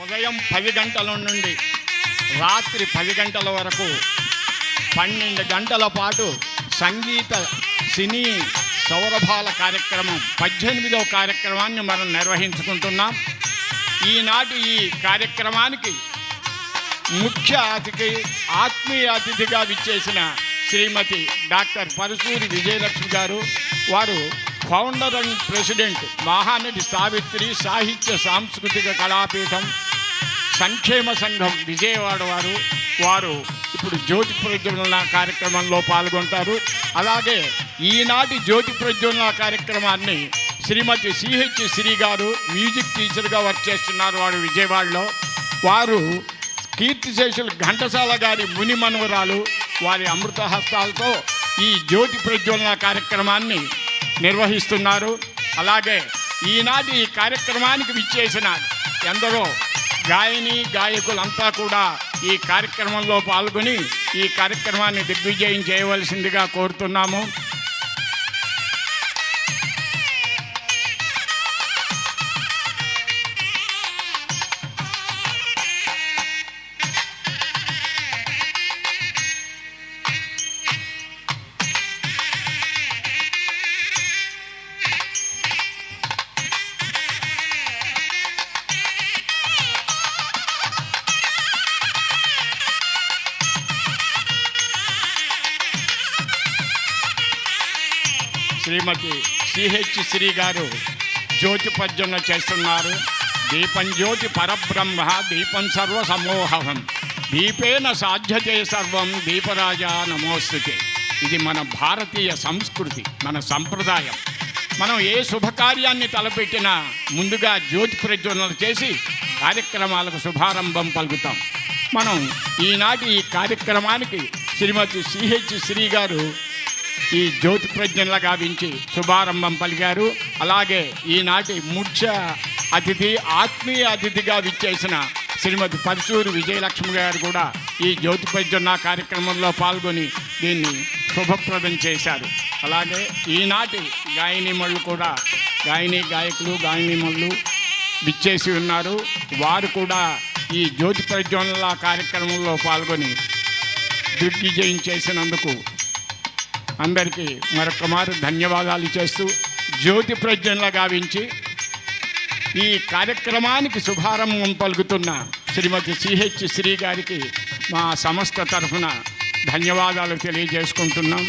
ఉదయం పది గంటల నుండి రాత్రి పది గంటల వరకు పన్నెండు గంటల పాటు సంగీత సినీ సౌరభాల కార్యక్రమం పద్దెనిమిదవ కార్యక్రమాన్ని మనం నిర్వహించుకుంటున్నాం. ఈనాటి ఈ కార్యక్రమానికి ముఖ్య అతిథి ఆత్మీయ అతిథిగా విచ్చేసిన శ్రీమతి డాక్టర్ పరశూరి విజయలక్ష్మి గారు వారు founder and president Mahanati Savitri Sahitya Samskruthika Kalapeetham సంక్షేమ సంఘం విజయవాడ వారు వారు ఇప్పుడు జ్యోతి ప్రజ్వలన కార్యక్రమంలో పాల్గొంటారు. అలాగే ఈనాటి జ్యోతి ప్రజ్వలన కార్యక్రమాన్ని శ్రీమతి సిహెచ్ శ్రీ గారు మ్యూజిక్ టీచర్గా వర్క్ చేస్తున్నారు వారు విజయవాడలో. వారు కీర్తిశేషులు ఘంటసాల గారి ముని మనవరాలు వారి అమృత హస్తాలతో ఈ జ్యోతి ప్రజ్వలన కార్యక్రమాన్ని నిర్వహిస్తున్నారు. అలాగే ఈనాటి ఈ కార్యక్రమానికి విచ్చేసిన ఎందరో గాయని గాయకులంతా కూడా ఈ కార్యక్రమంలో పాల్గొని ఈ కార్యక్రమాన్ని దిగ్విజయం చేయవలసిందిగా కోరుతున్నాము. శ్రీమతి సిహెచ్ శ్రీ గారు జ్యోతి పద్యన చేస్తున్నారు. దీపం జ్యోతి పరబ్రహ్మ దీపం సర్వ సమోహం దీపేన సాధ్యతే సర్వం దీపరాజా నమోస్తుతే. ఇది మన భారతీయ సంస్కృతి మన సంప్రదాయం. మనం ఏ శుభకార్యాన్ని తలపెట్టినా ముందుగా జ్యోతి ప్రజ్వలన చేసి కార్యక్రమాలకు శుభారంభం పలుకుతాం. మనం ఈనాటి ఈ కార్యక్రమానికి శ్రీమతి సిహెచ్ శ్రీ గారు ఈ జ్యోతి ప్రజ్ఞలా గావించి శుభారంభం పలికారు. అలాగే ఈనాటి ముఖ్య అతిథి ఆత్మీయ అతిథిగా విచ్చేసిన శ్రీమతి పరశూరి విజయలక్ష్మి గారు కూడా ఈ జ్యోతి ప్రజ్ఞ కార్యక్రమంలో పాల్గొని దీన్ని శుభప్రదం చేశారు. అలాగే ఈనాటి గాయనిమళ్ళు కూడా గాయని గాయకులు గాయనిమళ్ళు విచ్చేసి ఉన్నారు. వారు కూడా ఈ జ్యోతి ప్రజ్వలన కార్యక్రమంలో పాల్గొని దిగ్విజయం చేసినందుకు అందరికీ మరొక మారు ధన్యవాదాలు చేస్తూ జ్యోతి ప్రజ్ఞలా గావించి ఈ కార్యక్రమానికి శుభారంభం పలుకుతున్న శ్రీమతి సిహెచ్ శ్రీ గారికి మా సంస్థ తరఫున ధన్యవాదాలు తెలియజేసుకుంటున్నాం.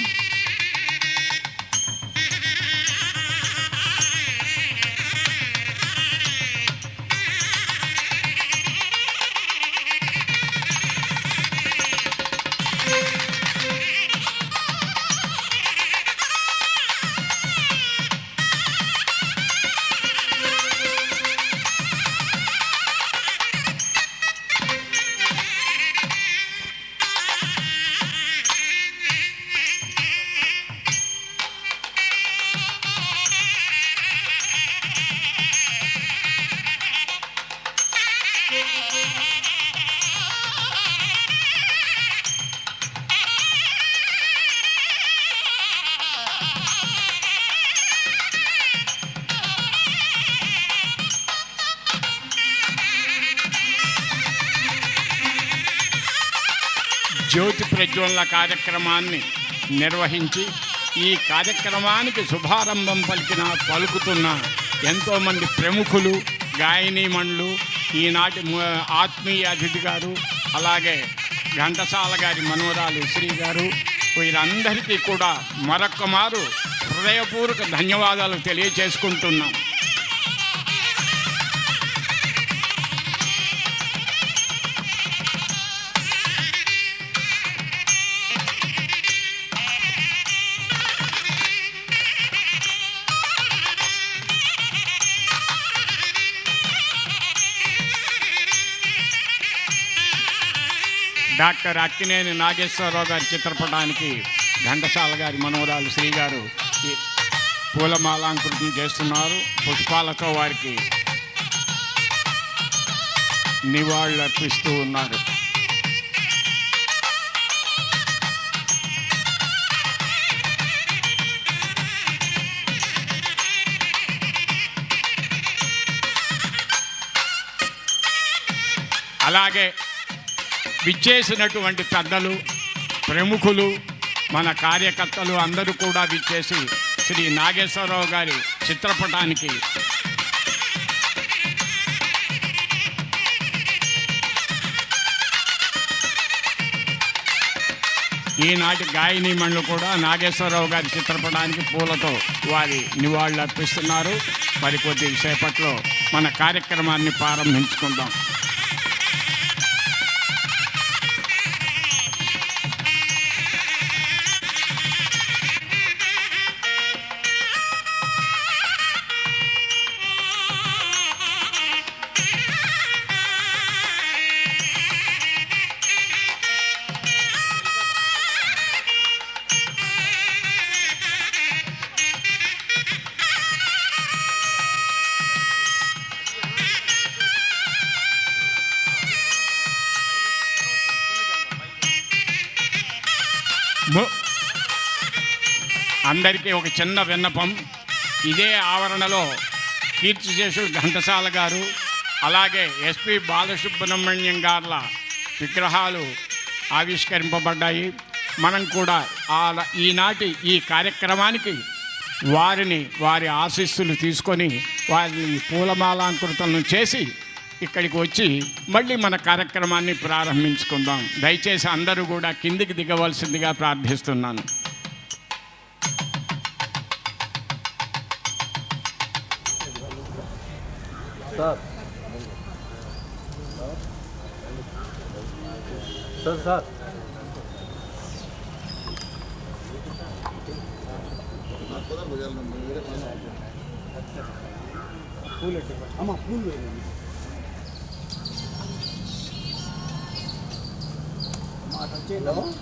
జ్యోతి ప్రజ్వలన కార్యక్రమాన్ని నిర్వహించి ఈ కార్యక్రమానికి శుభారంభం పలికిన పలుకుతున్న ఎంతోమంది ప్రముఖులు గాయనీమణులు ఈనాటి ఆత్మీయ అతిథి గారు అలాగే ఘంటసాల గారి మనవరాలు శ్రీ గారు వీరందరికీ కూడా మరొక్క మారు హృదయపూర్వక ధన్యవాదాలు తెలియజేసుకుంటున్నాం. డాక్టర్ అక్కినేని నాగేశ్వరరావు గారి చిత్రపటానికి ఘంటసాల గారి మనవరాలు శ్రీ గారు ఈ పూలమాలాంకృతం చేస్తున్నారు. పుష్పాలతో వారికి నివాళులు అర్పిస్తూ ఉన్నారు. అలాగే విచ్చేసినటువంటి పెద్దలు ప్రముఖులు మన కార్యకర్తలు అందరూ కూడా విచ్చేసి శ్రీ నాగేశ్వరరావు గారి చిత్రపటానికి ఈనాటి గాయని మణులు కూడా నాగేశ్వరరావు గారి చిత్రపటానికి పూలతో వారి నివాళులు అర్పిస్తున్నారు మరి కొద్ది సేపట్లో మన కార్యక్రమాన్ని ప్రారంభించుకుందాం. అందరికీ ఒక చిన్న విన్నపం. ఇదే ఆవరణలో కీర్తిశేషుడు ఘంటసాల గారు అలాగే ఎస్పి బాలసుబ్రహ్మణ్యం గార్ల విగ్రహాలు ఆవిష్కరింపబడ్డాయి. మనం కూడా ఆ ఈనాటి ఈ కార్యక్రమానికి వారిని వారి ఆశీస్సులు తీసుకొని వారిని పూలమాలాంకృతలను చేసి ఇక్కడికి వచ్చి మళ్ళీ మన కార్యక్రమాన్ని ప్రారంభించుకుందాం. దయచేసి అందరూ కూడా కిందికి దిగవలసిందిగా ప్రార్థిస్తున్నాను. సార్ సార్ సార్ అమ్మ పూలు వేయండి.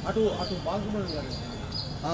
అటు అటు బాగుమణి గారు ఆ,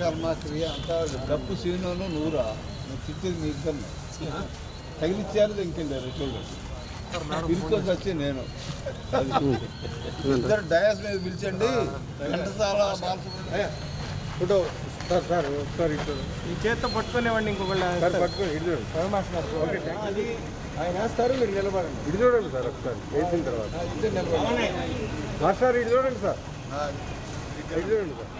కర్మ క్రియ అంతా డప్పు సీనును నూరా. నువ్వు తిట్టేది మీ ఇద్దరు తగిలిచ్చారు ఇంకెళ్ళారు చూడండి పిలుచుకొని వచ్చి నేను. ఇద్దరు డయాస్ మీద పిలిచండి. ఘంటసాల సార్ సార్ ఒకసారి ఇటు. ఈ చేత్తో పట్టుకునేవాడిని ఇంకొకళ్ళ సార్ పట్టుకొని ఇటు చూడండి. ఓకే అది ఆయన వేస్తారు మీరు నిలబడండి. ఇటు చూడండి సార్ ఒకసారి వేసిన తర్వాత. మాస్టర్ ఇటు చూడండి సార్. ఆ, ఇటు చూడండి సార్.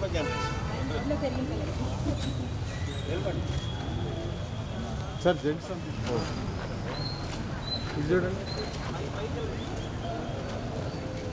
మూడో జనరేషన్ సార్ జెంట్స్ చూడండి.